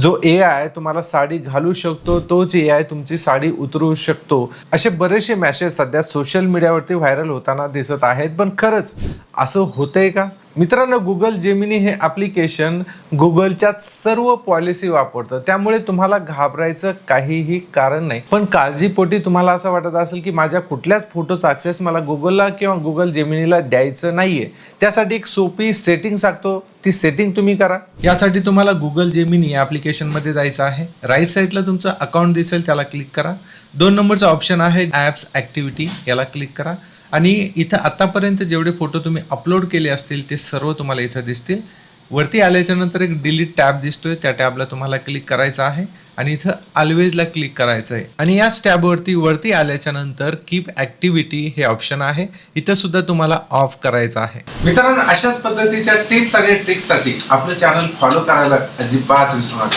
जो ए आय तुम्हाला साडी घालू शकतो तोच ए आय तुमची साडी उतरू शकतो. असे बरेचसे मॅसेज सध्या सोशल मीडियावरती व्हायरल होताना दिसत आहेत. पण खरंच असं होतंय का? मित्रांनो गुगल जेमिनी हे ॲप्लिकेशन गुगलच्या सर्व पॉलिसी वापरतं. त्यामुळे तुम्हाला घाबरायचं काहीही कारण नाही. पण काळजीपोटी तुम्हाला असं वाटत असेल की माझ्या कुठल्याच फोटोचा ॲक्सेस मला गुगलला किंवा गुगल जेमिनीला द्यायचं नाहीये. त्यासाठी एक सोपी सेटिंग सांगतो. ती सेटिंग तुम्ही करा. यासाठी तुम्हाला गुगल जेमिनी या ॲप्लिकेशनमध्ये जायचं आहे. राईट साईडला तुमचं अकाउंट दिसेल त्याला क्लिक करा. दोन नंबरचा ऑप्शन आहे ॲप्स ॲक्टिव्हिटी याला क्लिक करा. आणि इथं आत्तापर्यंत जेवढे फोटो तुम्ही अपलोड केले असतील ते सर्व तुम्हाला इथं दिसतील. वरती आल्याच्यानंतर एक डिलीट टॅब दिसतोय. त्या टॅबला तुम्हाला क्लिक करायचं आहे आणि इथं ऑलवेजला क्लिक करायचं आहे आणि याच टॅबवरती वरती आल्याच्यानंतर कीप ऍक्टिव्हिटी हे ऑप्शन आहे. इथं सुद्धा तुम्हाला ऑफ करायचं आहे. मित्रांनो अशाच पद्धतीच्या टिप्स आणि ट्रिक्ससाठी आपलं चॅनल फॉलो करायला अजिबात विसरू नका.